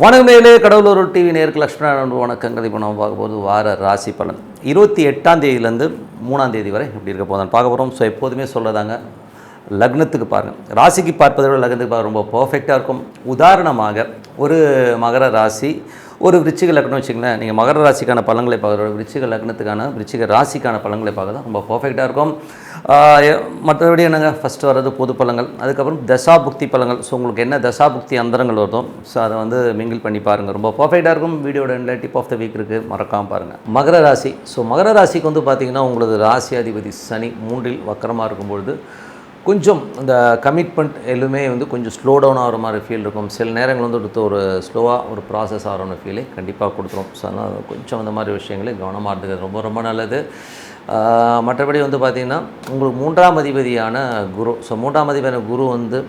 வணக்கமேலே கடவுளூர் TV நேருக்கு லக்ஷ்மணன் வணக்கங்கள். இப்போ நம்ம பார்க்க போகிறது வார ராசி பலன். இருபத்தி எட்டாம் தேதியிலேருந்து மூணாம் தேதி வரை இப்படி இருக்க போதான் பார்க்க போகிறோம் ஸோ எப்போதுமே சொல்லதாங்க லக்னத்துக்கு பாருங்கள் ராசிக்கு பார்ப்பதை விட லக்னத்துக்கு பார்க்க ரொம்ப பர்ஃபெக்டாக இருக்கும். உதாரணமாக ஒரு மகர ராசி ஒரு விருச்சிக லக்னம் வச்சுங்களேன் நீங்கள் மகர ராசிக்கான பலன்களை பார்க்குற விருச்சிக லக்னத்துக்கான விருச்சிக ராசிக்கான பலன்களை பார்க்க ரொம்ப பர்ஃபெக்டாக இருக்கும். மற்றபடி என்னங்க? ஃபஸ்ட்டு வர்றது பொது பழங்கள் அதுக்கப்புறம் தசாபுக்தி பழங்கள் ஸோ உங்களுக்கு என்ன தசாபுக்தி அந்தரங்கள் வருதோ ஸோ அதை வந்து மிங்கிள் பண்ணி பாருங்கள் ரொம்ப பர்ஃபெக்டாக இருக்கும். வீடியோட எண்டில் டிப் ஆஃப் த வீக் இருக்குது மறக்காமல் பாருங்கள் மகர ராசி. ஸோ மகர ராசிக்கு வந்து பார்த்திங்கன்னா உங்களது ராசி அதிபதி சனி மூன்றில் வக்கரமாக இருக்கும்பொழுது கொஞ்சம் இந்த கமிட்மெண்ட் எல்லாமே வந்து கொஞ்சம் ஸ்லோ டவுன் ஆகிற மாதிரி ஃபீல் இருக்கும். சில நேரங்கள் வந்து அடுத்து ஒரு ஸ்லோவாக ஒரு ப்ராசஸ் ஆகிற ஃபீலே கண்டிப்பாக கொடுத்துரும். ஸோ அதனால் கொஞ்சம் அந்த மாதிரி விஷயங்களை கவனமாக இருந்துக்கிறது ரொம்ப ரொம்ப நல்லது. மற்றபடி வந்து பார்த்திங்கன்னா உங்களுக்கு மூன்றாம் அதிபதியான குரு. ஸோ மூன்றாம் அதிபதியான குரு வந்து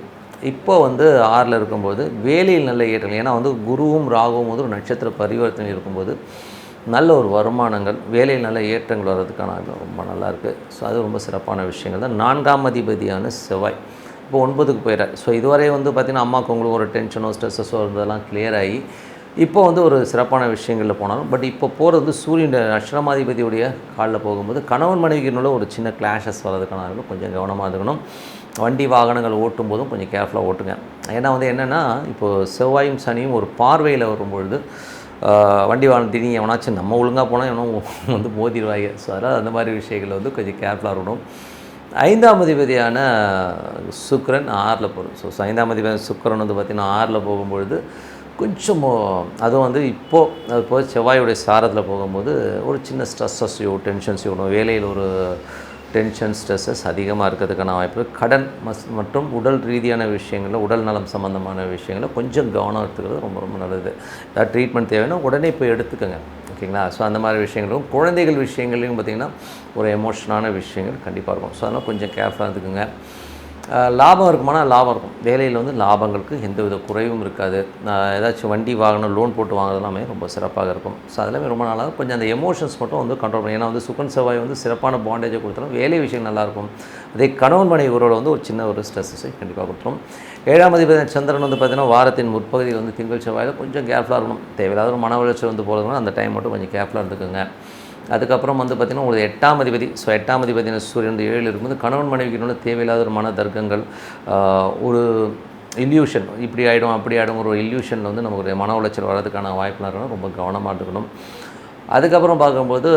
இப்போ வந்து ஆறில் இருக்கும்போது வேலையில் நல்ல ஏற்றங்கள். ஏன்னா வந்து குருவும் ராகுவும் வந்து ஒரு நட்சத்திர பரிவர்த்தனை இருக்கும்போது நல்ல ஒரு வருமானங்கள் வேலையில் நல்ல ஏற்றங்கள் வர்றதுக்கான ரொம்ப நல்லாயிருக்கு. ஸோ அது ரொம்ப சிறப்பான விஷயங்கள் தான். நான்காம் அதிபதியான செவ்வாய். இப்போ ஒன்பதுக்கு போயிடார் ஸோ இதுவரை வந்து பார்த்திங்கன்னா அம்மாவுக்கு உங்களுக்கு ஒரு டென்ஷனோ ஸ்ட்ரெஸ்ஸோ இருந்ததெல்லாம் கிளியர் ஆகி இப்போ வந்து ஒரு சிறப்பான விஷயங்களில் போனாலும் பட் இப்போ போகிறது வந்து சூரியன் அஷ்டமாதிபதியுடைய காலில் போகும்போது கணவன் மனைவிக்குள்ள ஒரு சின்ன கிளாஷஸ் வர்றதுக்கான கொஞ்சம் கவனமாக இருக்கணும். வண்டி வாகனங்கள் ஓட்டும் போதும் கொஞ்சம் கேர்ஃபுல்லாக ஓட்டுங்க. ஏன்னா வந்து என்னென்னா இப்போது செவ்வாயும் சனியும் ஒரு பார்வையில் வரும்பொழுது வண்டி வாகனம் திடீர்னு எவனாச்சும் நம்ம ஒழுங்காக போனால் எவனும் வந்து மோதிடுவாங்க. ஸோ அதனால் அந்த மாதிரி விஷயங்கள் வந்து கொஞ்சம் கேர்ஃபுல்லாக இருக்கணும். ஐந்தாம் அதிபதியான சுக்கரன் ஆறில் போகும் ஸோ ஐந்தாம் அதிபதியான சுக்கரன் வந்து பார்த்திங்கன்னா ஆறில் போகும்பொழுது கொஞ்சம் அதுவும் வந்து இப்போது அது போக செவ்வாயுடைய சாரத்தில் போகும்போது ஒரு சின்ன ஸ்ட்ரெஸ்ஸஸையோ டென்ஷன்ஸையோ வேலையில் ஒரு டென்ஷன் ஸ்ட்ரெஸ்ஸஸ் அதிகமாக இருக்கிறதுக்கான வாய்ப்பு கடன் மஸ் மற்றும் உடல் ரீதியான விஷயங்களில் உடல் நலம் சம்மந்தமான விஷயங்களில் கொஞ்சம் கவனம் எடுத்துக்கிறது ரொம்ப ரொம்ப நல்லது. ஏதாவது ட்ரீட்மெண்ட் தேவைன்னா உடனே போய் எடுத்துக்கோங்க. ஓகேங்களா? ஸோ அந்த மாதிரி விஷயங்களும் குழந்தைகள் விஷயங்கள்லையும் பார்த்திங்கன்னா ஒரு எமோஷனான விஷயங்கள் கண்டிப்பாக இருக்கும். ஸோ அதனால் கொஞ்சம் கேர்ஃபுல்லாக இருந்துக்குங்க. லாபம் இருக்குமானா லாபம் இருக்கும். வேலையில் வந்து லாபங்களுக்கு எந்த வித குறைவும் இருக்காது. ஏதாச்சும் வண்டி வாகனம் லோன் போட்டு வாங்குறது எல்லாமே ரொம்ப சிறப்பாக இருக்கும். ஸோ அதெல்லாமே ரொம்ப நல்லா கொஞ்சம் அந்த எமோஷன்ஸ் மட்டும் வந்து கண்ட்ரோல் பண்ணி ஏன்னா வந்து சுக்கன் செவ்வாய் வந்து சிறப்பான பாண்டேஜை கொடுத்தாலும் வேலை விஷயம் நல்லாயிருக்கும் அதே கணவன் மனைவி உறவில் வந்து ஒரு சின்ன ஒரு ஸ்ட்ரெஸ்ஸை கண்டிப்பாக கொடுத்துரும். ஏழாம் அதிபதி சந்திரன் வந்து பார்த்திங்கன்னா வாரத்தின் முற்பகுதியில் வந்து திங்கள் செவ்வாயில் கொஞ்சம் கேர்ஃபுல்லாக இருக்கணும். தேவையில்லாத ஒரு மன வளர்ச்சி வந்து போகிறதுனா அந்த டைம் மட்டும் கொஞ்சம் கேர்ஃபுல்லாக இருந்துக்குங்க. அதுக்கப்புறம் வந்து பார்த்திங்கன்னா உங்களுக்கு எட்டாம் அதிபதி ஸோ எட்டாம் அதிபதியான சூரியன் வந்து ஏழில் இருக்கும்போது கணவன் மனைவிக்கு தேவையில்லாத ஒரு மன தர்க்கங்கள் ஒரு இல்யூஷன் இப்படி ஆகிடும் அப்படி ஆகிடும் ஒரு இல்யூஷனில் வந்து நமக்கு ஒரு மன உளைச்சல் வர்றதுக்கான வாய்ப்புலாம் இருக்கணும். ரொம்ப கவனமாக இருக்கணும். அதுக்கப்புறம் பார்க்கும்போது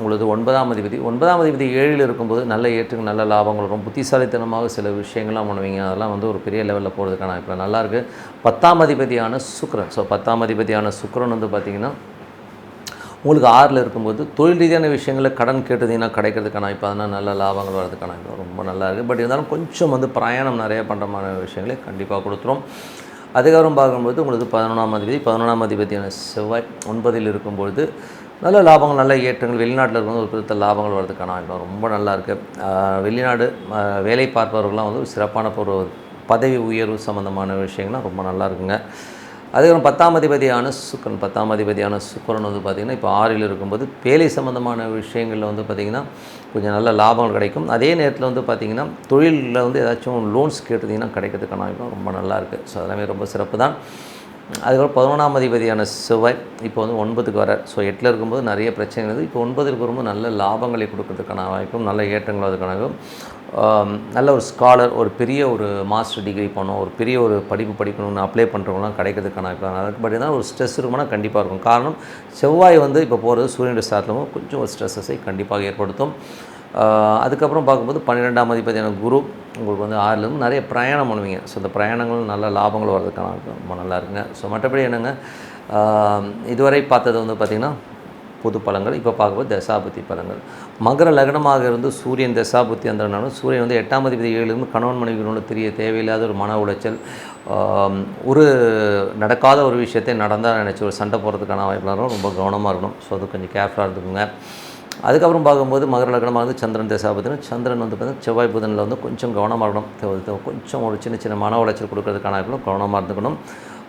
உங்களுக்கு ஒன்பதாம் அதிபதி ஒன்பதாம் அதிபதி ஏழில் இருக்கும்போது நல்ல ஏற்றுக்கு நல்ல லாபங்கள் வரும் புத்திசாலித்தனமாக சில விஷயங்கள்லாம் பண்ணுவீங்க. அதெல்லாம் வந்து ஒரு பெரிய லெவலில் போகிறதுக்கான இப்போ நல்லாயிருக்கு. பத்தாம் அதிபதியான சுக்ரன் ஸோ பத்தாம் அதிபதியான சுக்ரன் வந்து பார்த்திங்கன்னா உங்களுக்கு ஆறில் இருக்கும்போது தொழில் ரீதியான விஷயங்களை கடன் கேட்டதுன்னா கிடைக்கிறதுக்கான இப்போ அதனால் நல்ல லாபங்கள் வர்றதுக்கான இப்போ ரொம்ப நல்லா இருக்குது. பட் இருந்தாலும் கொஞ்சம் வந்து பிரயாணம் நிறைய பண்ணுறமான விஷயங்களை கண்டிப்பாக கொடுத்துரும். அதுக்கப்புறம் பார்க்கும்போது உங்களுக்கு பதினொன்றாம் அதிபதி பதினொன்றாம் அதிபதியான செவ்வாய் ஒன்பதில் இருக்கும்பொழுது நல்ல லாபங்கள் நல்ல ஏற்றங்கள் வெளிநாட்டில் இருக்கும்போது ஒரு பெருத்த லாபங்கள் வர்றதுக்கான வாய்ப்பு ரொம்ப நல்லா இருக்குது வெளிநாடு வேலை பார்ப்பவர்கள்லாம் வந்து ஒரு சிறப்பான ஒரு பதவி உயர்வு சம்மந்தமான விஷயங்கள்லாம் ரொம்ப நல்லா இருக்குங்க. அதுக்கப்புறம் பத்தாம் அதிபதியான சுக்கரன். பத்தாம் அதிபதியான சுக்கரன் வந்து பார்த்திங்கன்னா இப்போ ஆறில் இருக்கும்போது வேலை சம்மந்தமான விஷயங்களில் வந்து பார்த்திங்கன்னா கொஞ்சம் நல்ல லாபங்கள் கிடைக்கும். அதே நேரத்தில் வந்து பார்த்திங்கன்னா தொழிலில் வந்து ஏதாச்சும் லோன்ஸ் கேட்டிருந்தீங்கன்னா கிடைக்கிறதுக்கான வாய்ப்பு ரொம்ப நல்லா இருக்குது ஸோ அதெல்லாமே ரொம்ப சிறப்பு தான் அதுக்கப்புறம் பதினொன்றாம் அதிபதியான செவ்வாய் இப்போ வந்து ஒன்பதுக்கு வர ஸோ எட்டில் இருக்கும்போது நிறைய பிரச்சனைகள் இருக்குது. இப்போ ஒன்பதுக்கு வரும்போது நல்ல லாபங்களை கொடுக்கறதுக்கான வாய்ப்பும் நல்ல ஏற்றங்கள் அதுக்கான நல்ல ஒரு ஸ்காலர் ஒரு பெரிய ஒரு மாஸ்டர் டிகிரி பண்ணணும் ஒரு பெரிய ஒரு படிப்பு படிக்கணும்னு அப்ளை பண்ணுறவங்களாம் கிடைக்கிறதுக்கான வாய்ப்பு நல்லா ஒரு ஸ்ட்ரெஸ் இருக்கும்னா கண்டிப்பாக இருக்கும். காரணம் செவ்வாய் வந்து இப்போ போகிறது சூரியனுடைய சாரத்தில் கொஞ்சம் ஒரு ஸ்ட்ரெஸ்ஸை கண்டிப்பாக ஏற்படுத்தும். அதுக்கப்புறம் பார்க்கும்போது பன்னிரெண்டாம் அதிபதியான குரு உங்களுக்கு வந்து ஆறுலேருந்து நிறைய பிரயாணம் பண்ணுவீங்க. ஸோ இந்த பிரயாணங்களும் நல்ல லாபங்கள் வர்றதுக்கான ரொம்ப நல்லா இருக்குங்க. ஸோ மற்றபடி என்னங்க? இதுவரை பார்த்தது வந்து பார்த்திங்கன்னா பொது பழங்கள் இப்போ பார்க்கும்போது தசாபுத்தி பழங்கள். மகர லக்னமாக இருந்து சூரியன் தசாபுத்தி அந்தனாலும் சூரியன் வந்து எட்டாம் அதிபதி ஏழுலேருந்து கணவன் மனைவிகளோட தெரிய தேவையில்லாத ஒரு மன உளைச்சல் ஒரு நடக்காத ஒரு விஷயத்தை நடந்தால் நினச்சி ஒரு சண்டை போகிறதுக்கான வாய்ப்புலாம் ரொம்ப கவனமாக இருக்கணும். ஸோ அது கொஞ்சம் கேர்ஃபுல்லாக இருந்துக்குங்க. அதுக்கப்புறம் பார்க்கும்போது மகர லக்னமாக வந்து சந்திரன் தசாபத்தினம் சந்திரன் வந்து பார்த்தீங்கன்னா செவ்வாய் புதனில் வந்து கொஞ்சம் கவனமாக இருக்கணும். கொஞ்சம் ஒரு சின்ன சின்ன மன உளைச்சல் கொடுக்கறதுக்கான வாய்ப்புகளும் கவனமாக இருந்துக்கணும்.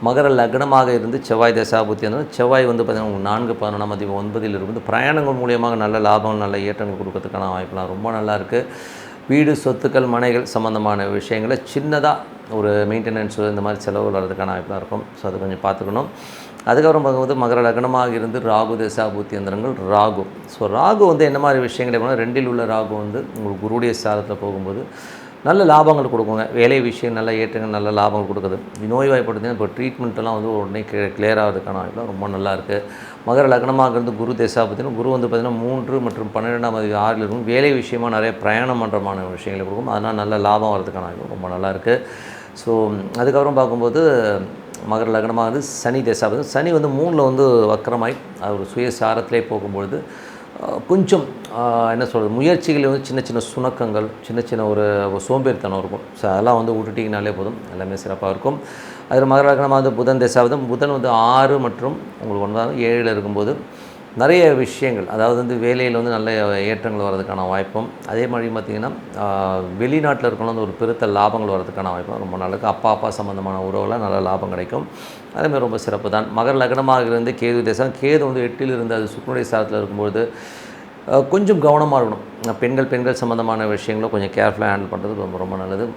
மகர லக்னமாக இருந்து செவ்வாய் தசாபுத்தி வந்து செவ்வாய் வந்து பார்த்திங்கன்னா உங்களுக்கு நான்கு பதினொன்றாம் அதிபதி ஒன்பதில் இருந்து பிரயாணங்கள் மூலியமாக நல்ல லாபங்கள் நல்ல ஏற்றங்கள் கொடுக்கறதுக்கான வாய்ப்புலாம் ரொம்ப நல்லா இருக்குது வீடு சொத்துக்கள் மனைகள் சம்மந்தமான விஷயங்களை சின்னதாக ஒரு மெயின்டெனன்ஸு இந்த மாதிரி செலவு வர்றதுக்கான வாய்ப்புலாம் இருக்கும். ஸோ அது கொஞ்சம் பார்த்துக்கணும். அதுக்கப்புறம் பார்க்கும்போது மகர லக்னமாக இருந்து ராகு தசா பூத்தி ராகு. ஸோ ராகு வந்து என்ன மாதிரி விஷயங்கள் போனால் ரெண்டில் உள்ள ராகு வந்து உங்களுக்கு குருடைய சாரத்தில் போகும்போது நல்ல லாபங்கள் கொடுக்குங்க. வேலை விஷயம் நல்ல ஏற்றங்கள் நல்ல லாபங்கள் கொடுக்குது. நோய்வாய்ப்படுத்தினா இப்போ ட்ரீட்மெண்ட்டெல்லாம் வந்து உடனே கிளியர் கிளியராகிறதுக்கான வாய்ப்பு ரொம்ப நல்லா இருக்குது மகர லக்னமாக இருந்து குரு தேசா பார்த்திங்கன்னா குரு வந்து பார்த்திங்கன்னா மூன்று மற்றும் பன்னிரெண்டாம் தேதி ஆறில் இருக்கும். வேலை விஷயமா நிறைய பிரயாணம் பண்ணுறமான விஷயங்களை கொடுக்கும். அதனால் நல்ல லாபம் வரதுக்கான வாய்ப்பு ரொம்ப நல்லா இருக்குது ஸோ அதுக்கப்புறம் பார்க்கும்போது மகர லக்னமாக வந்து சனி தசா சனி வந்து மூணில் வந்து வக்கரமாய் அது ஒரு சுயசாரத்திலே போகும்பொழுது கொஞ்சம் என்ன சொல்கிறது முயற்சிகள் வந்து சின்ன சின்ன சுணக்கங்கள் சின்ன சின்ன ஒரு சோம்பேறித்தனம் இருக்கும். ஸோ அதெல்லாம் வந்து விட்டுட்டிங்கனாலே போதும். எல்லாமே சிறப்பாக இருக்கும். அதில் மகர லக்னமாக வந்து புதன் தசாவது புதன் வந்து ஆறு மற்றும் உங்களுக்கு ஒன்பதாவது ஏழில் இருக்கும்போது நிறைய விஷயங்கள் அதாவது வந்து வேலையில் வந்து நல்ல ஏற்றங்கள் வர்றதுக்கான வாய்ப்பும் அதே மாதிரி பார்த்திங்கன்னா வெளிநாட்டில் இருக்கணும் வந்து ஒரு பெருத்த லாபங்கள் வர்றதுக்கான வாய்ப்பும் ரொம்ப நல்லா அப்பா அப்பா சம்மந்தமான உறவுலாம் நல்ல லாபம் கிடைக்கும். அதேமாதிரி ரொம்ப சிறப்பு தான். மகர லக்னமாக இருந்து கேது தேசம் கேது வந்து எட்டில் இருந்து அது சுக்குனுடைய சாரத்தில் இருக்கும்போது கொஞ்சம் கவனமாக இருக்கணும். பெண்கள் பெண்கள் சம்மந்தமான விஷயங்களும் கொஞ்சம் கேர்ஃபுல்லாக ஹேண்டில் பண்ணுறது ரொம்ப ரொம்ப நல்லது.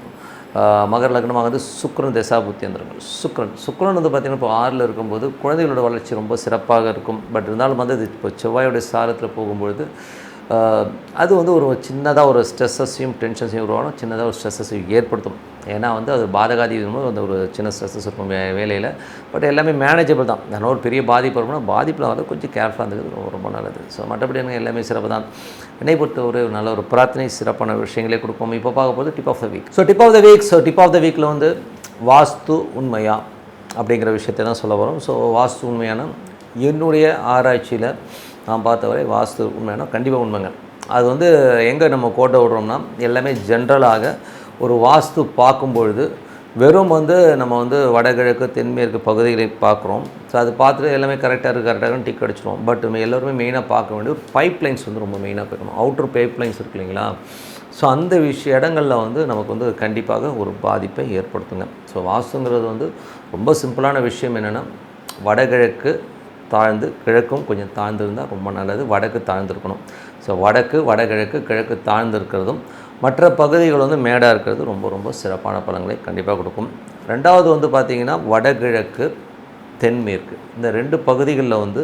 மகர லக்னமாக வந்து சுக்ரன் தசா புத்தியந்திரங்கள் சுக்ரன் சுக்ரன் வந்து பார்த்திங்கன்னா இப்போ ஆறில் இருக்கும்போது குழந்தைகளோட வளர்ச்சி ரொம்ப சிறப்பாக இருக்கும். பட் இருந்தாலும் வந்து அது இப்போ செவ்வாயோடைய சாரத்தில் போகும்பொழுது அது வந்து ஒரு சின்னதாக ஒரு ஸ்ட்ரெஸ்ஸஸையும் டென்ஷன்ஸையும் உருவாகும் சின்னதாக ஒரு ஸ்ட்ரெஸ்ஸையும் ஏற்படுத்தும் ஏன்னா வந்து அது பாதகாதி இருக்கும்போது அந்த ஒரு சின்ன ஸ்ட்ரெஸ்ஸஸ் இருக்கும் வே வேலையில். பட் எல்லாமே மேனேஜபிள் தான். நான் ஒரு பெரிய பாதிப்பு இருக்கும்னா பாதிப்பில் வந்து கொஞ்சம் கேர்ஃபுல்லாக இருந்தது ரொம்ப நல்லது. ஸோ மற்றபடி எனக்கு எல்லாமே சிறப்பு தான். என்னை பொறுத்த ஒரு நல்ல ஒரு பிரார்த்தனை சிறப்பான விஷயங்களே கொடுப்போம். இப்போ பார்க்க போது tip of the week so tip of the week so tip of the வீக்கில் வந்து வாஸ்து உண்மையா அப்படிங்கிற விஷயத்தை தான் சொல்ல வரும். ஸோ வாஸ்து உண்மையான என்னுடைய ஆராய்ச்சியில் நான் பார்த்தவரை வாஸ்து உண்மையான கண்டிப்பாக உண்மைங்க. அது வந்து எங்கே நம்ம கோட்டை விடுறோம்னா எல்லாமே ஜென்ரலாக ஒரு வாஸ்து பார்க்கும்பொழுது வெறும் வந்து நம்ம வந்து வடகிழக்கு தென்மேற்கு பகுதிகளை பார்க்குறோம். ஸோ அது பார்த்துட்டு எல்லாமே கரெக்டாக இருக்குது கரெக்டாக டிக் அடிச்சிடும் பட் எல்லோருமே மெயினாக பார்க்க வேண்டிய ஒரு பைப் லைன்ஸ் வந்து ரொம்ப மெயினாக பார்க்கணும். அவுட்டர் பைப் லைன்ஸ் இருக்கு இல்லைங்களா? ஸோ அந்த விஷய இடங்களில் வந்து நமக்கு வந்து கண்டிப்பாக ஒரு பாதிப்பை ஏற்படுத்துங்க. ஸோ வாஸ்துங்கிறது வந்து ரொம்ப சிம்பிளான விஷயம் என்னென்னா வடகிழக்கு தாழ்ந்து கிழக்கும் கொஞ்சம் தாழ்ந்திருந்தால் ரொம்ப நல்லது. வடக்கு தாழ்ந்திருக்கணும். ஸோ வடக்கு வடகிழக்கு கிழக்கு தாழ்ந்திருக்கிறதும் மற்ற பகுதிகள் வந்து மேடாக இருக்கிறது ரொம்ப ரொம்ப சிறப்பான பலன்களை கண்டிப்பாக கொடுக்கும். ரெண்டாவது வந்து பார்த்திங்கன்னா வடகிழக்கு தென்மேற்கு. இந்த ரெண்டு பகுதிகளில் வந்து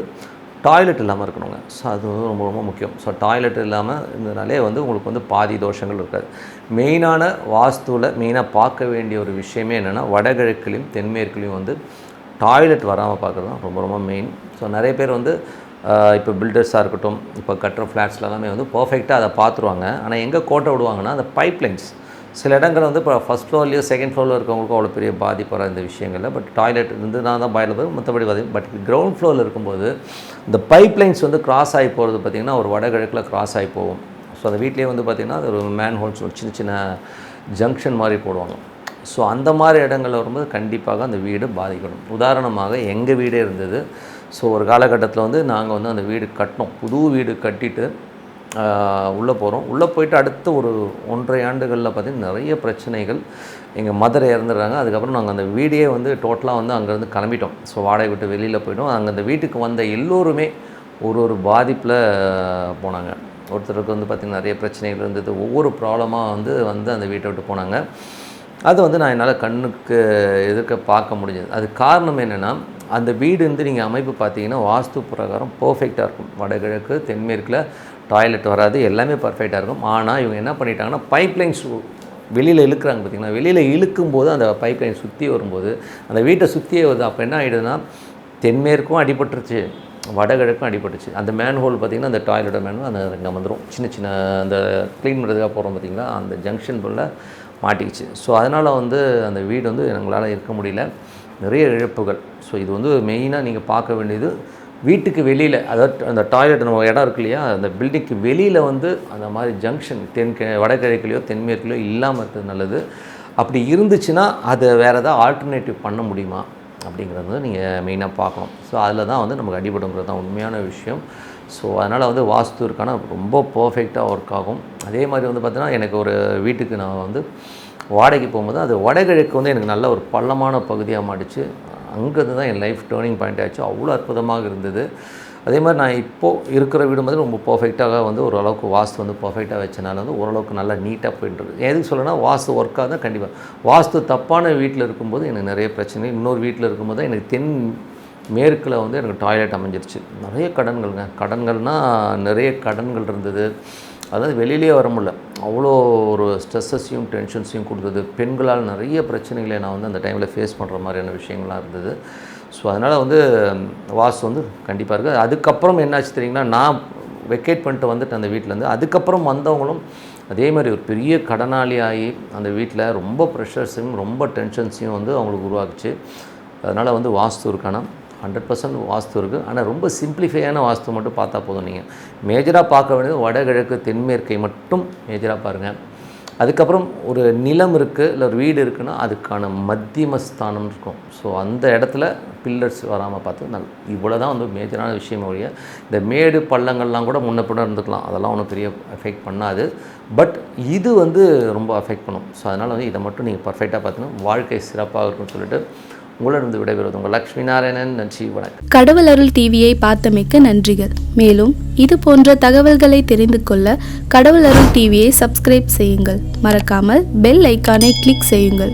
டாய்லெட் இல்லாமல் இருக்கணுங்க. ஸோ அது வந்து ரொம்ப ரொம்ப முக்கியம். ஸோ டாய்லெட் இல்லாமல் இருந்ததுனாலே வந்து உங்களுக்கு வந்து பாதி தோஷங்கள் இருக்காது. மெயினான வாஸ்துவில் மெயினாக பார்க்க வேண்டிய ஒரு விஷயமே என்னென்னா வடகிழக்குலையும் தென்மேற்குலையும் வந்து டாய்லெட் வராமல் பார்க்குறது தான் ரொம்ப ரொம்ப மெயின் ஸோ நிறைய பேர் வந்து இப்போ பில்டர்ஸாக இருக்கட்டும் இப்போ கட்டுற ஃப்ளாட்ஸில் எல்லாமே வந்து பர்ஃபெக்டாக அதை பார்த்துருவாங்க. ஆனால் எங்கே கோட்டை விடுவாங்கன்னா அந்த பைப்லைன்ஸ் சில இடங்கள் வந்து இப்போ ஃபஸ்ட் ஃப்ளோர்லேயோ செகண்ட் ஃப்ளோரில் இருக்கவங்களுக்கும் அவ்வளோ பெரிய பாதிப்பு வர இந்த விஷயங்களில். பட் டாய்லெட் இருந்து நான் தான் பாயில் போய் மற்றபடி பாதி பட் கிரவுண்ட் ஃப்ளோரில் இருக்கும்போது இந்த பைப்லைன்ஸ் வந்து கிராஸ் ஆகி போகிறது பார்த்திங்கன்னா ஒரு வடகிழக்கில் கிராஸ் ஆகி போகும். ஸோ அந்த வீட்லேயே வந்து பார்த்திங்கன்னா அது ஒரு மேன் ஹோல்ஸ் ஒரு சின்ன சின்ன ஜங்ஷன் மாதிரி போடுவாங்க. ஸோ அந்த மாதிரி இடங்களில் வரும்போது கண்டிப்பாக அந்த வீடு பாதிக்கணும். உதாரணமாக எங்கள் வீடே இருந்தது. ஸோ ஒரு காலகட்டத்தில் வந்து நாங்கள் வந்து அந்த வீடு கட்டினோம். புது வீடு கட்டிட்டு உள்ளே போகிறோம் உள்ளே போயிட்டு அடுத்த ஒரு ஒன்றரை ஆண்டுகளில் பார்த்திங்கன்னா நிறைய பிரச்சனைகள் எங்கள் மதுரை இறந்துடுறாங்க. அதுக்கப்புறம் நாங்கள் அந்த வீடே வந்து டோட்டலாக வந்து அங்கேருந்து கிளம்பிட்டோம். ஸோ வாடகை விட்டு வெளியில் போயிட்டோம். அங்கே அந்த வீட்டுக்கு வந்த எல்லோருமே ஒரு ஒரு பாதிப்பில் போனாங்க. ஒருத்தருக்கு வந்து பார்த்திங்கன்னா நிறைய பிரச்சனைகள் இருந்தது. ஒவ்வொரு ப்ராப்ளமாக வந்து வந்து அந்த வீட்டை விட்டு போனாங்க. அது வந்து நான் என்னால் கண்ணுக்கு எதிர்க்க பார்க்க முடிஞ்சது. அது காரணம் என்னென்னா அந்த வீடு வந்து நீங்கள் அமைப்பு பார்த்தீங்கன்னா வாஸ்து பிரகாரம் பர்ஃபெக்டாக இருக்கும். வடகிழக்கு தென்மேற்கில் டாய்லெட் வராது எல்லாமே பர்ஃபெக்டாக இருக்கும். ஆனால் இவங்க என்ன பண்ணிட்டாங்கன்னா பைப் வெளியில் இழுக்கிறாங்க பார்த்தீங்கன்னா வெளியில் இழுக்கும்போது அந்த பைப் லைன் சுற்றி வரும்போது அந்த வீட்டை சுற்றியே வருது. அப்போ என்ன ஆகிடுதுன்னா தென்மேற்கும் அடிபட்டுருச்சு வடகிழக்கும் அடிபட்டுச்சு அந்த மேன் ஹோல் பார்த்திங்கன்னா அந்த டாய்லெட்டோட மேன் அந்த அங்கே வந்துடும் சின்ன சின்ன அந்த க்ளீன் பண்ணுறதுக்காக போகிறோம் பார்த்தீங்களா? அந்த ஜங்ஷன் போல் மாட்டிக்கிச்சு. ஸோ அதனால் வந்து அந்த வீடு வந்து எங்களால் இருக்க முடியல. நிறைய இழப்புகள். ஸோ இது வந்து மெயினாக நீங்கள் பார்க்க வேண்டியது வீட்டுக்கு வெளியில் அதாவது அந்த டாய்லெட் நம்ம இடம் இருக்கு இல்லையா அந்த பில்டிங்க்கு வெளியில் வந்து அந்த மாதிரி ஜங்ஷன் தென் வடகிழக்குலையோ தென்மேற்குலையோ இல்லாமல் இருக்கிறது நல்லது. அப்படி இருந்துச்சுன்னா அதை வேறு ஏதாவது ஆல்டர்னேட்டிவ் பண்ண முடியுமா? அப்படிங்கிறது வந்து நீங்கள் மெயினாக பார்க்கணும். ஸோ அதில் தான் வந்து நமக்கு அடிபடுங்கிறது தான் உண்மையான விஷயம். ஸோ அதனால் வந்து வாஸ்து இருக்கான ரொம்ப பர்ஃபெக்டாக ஒர்க் ஆகும். அதே மாதிரி வந்து பார்த்தீங்கன்னா எனக்கு ஒரு வீட்டுக்கு நான் வந்து வாடகைக்கு போகும்போது அது வடகிழக்கு வந்து எனக்கு நல்ல ஒரு பள்ளமான பகுதியாக மாட்டுச்சு. அங்கேருந்து தான் என் லைஃப் டேர்னிங் பாயிண்ட் ஆச்சு. அவ்வளோ அற்புதமாக இருந்தது. அதே மாதிரி நான் இப்போது இருக்கிற வீடு மாதிரி ரொம்ப பர்ஃபெக்டாக வந்து ஓரளவுக்கு வாஸ்து வந்து பர்ஃபெக்டாக வச்சனால வந்து ஓரளவுக்கு நல்லா நீட்டாக போயிட்டுருக்கு. எதுக்கு சொல்லணும்னா வாஸ்து ஒர்க்காக தான் கண்டிப்பாக வாஸ்து தப்பான வீட்டில் இருக்கும்போது எனக்கு நிறைய பிரச்சனை இன்னொரு வீட்டில் இருக்கும்போது தான் எனக்கு தென் மேற்கில் வந்து எனக்கு டாய்லெட் அமைஞ்சிருச்சு. நிறைய கடன்கள்ங்க. கடன்கள்னால் நிறைய கடன்கள் இருந்தது. அதாவது வெளியிலே வர முடியல. அவ்வளோ ஒரு ஸ்ட்ரெஸ்ஸஸையும் டென்ஷன்ஸையும் கொடுத்தது. பெண்களால் நிறைய பிரச்சனைகளை நான் வந்து அந்த டைமில் ஃபேஸ் பண்ணுற மாதிரியான விஷயங்கள்லாம் இருந்தது. ஸோ அதனால் வந்து வாஸ்து வந்து கண்டிப்பாக இருக்குது அதுக்கப்புறம் என்னாச்சு தெரியுங்களா? நான் வெக்கேட் பண்ணிட்டு வந்துட்டு அந்த வீட்டிலேருந்து அதுக்கப்புறம் வந்தவங்களும் அதே மாதிரி ஒரு பெரிய கடனாளி ஆகி அந்த வீட்டில் ரொம்ப ப்ரெஷர்ஸையும் ரொம்ப டென்ஷன்ஸையும் வந்து அவங்களுக்கு உருவாக்குச்சு. அதனால் வந்து வாஸ்து இருக்கான ஹண்ட்ரட் பர்சன்ட் வாஸ்து இருக்குது ஆனால் ரொம்ப சிம்பிளிஃபையான வாஸ்து மட்டும் பார்த்தா போதும் நீங்கள் மேஜராக பார்க்க வேண்டியது வடகிழக்கு தென்மேற்கை மட்டும் மேஜராக பாருங்கள் அதுக்கப்புறம் ஒரு நிலம் இருக்குது இல்லை ஒரு வீடு இருக்குன்னா அதுக்கான மத்தியம ஸ்தானம் இருக்கும். ஸோ அந்த இடத்துல பில்லர்ஸ் வராமல் பார்த்து நல் இவ்வளோ தான் வந்து மேஜரான விஷயம் ஒழிய இந்த மேடு பள்ளங்கள்லாம் கூட முன்ன பின்ன இருந்துக்கலாம். அதெல்லாம் ஒன்றும் பெரிய எஃபெக்ட் பண்ணாது. பட் இது வந்து ரொம்ப அஃபெக்ட் பண்ணும். ஸோ அதனால் வந்து இதை மட்டும் நீங்கள் பர்ஃபெக்டாக பார்த்தீங்கன்னா வாழ்க்கை சிறப்பாக இருக்கும்னு சொல்லிட்டு உங்களிடம் விடைபெறுவது உங்கள் லக்ஷ்மி நாராயணன். நன்றி வணக்கம். கடவுள் அருள் டிவியை பார்த்தமைக்க நன்றிகள். மேலும் இது போன்ற தகவல்களை தெரிந்து கொள்ள கடவுள் அருள் டிவியை சப்ஸ்கிரைப் செய்யுங்கள். மறக்காமல் பெல் ஐக்கானை கிளிக் செய்யுங்கள்.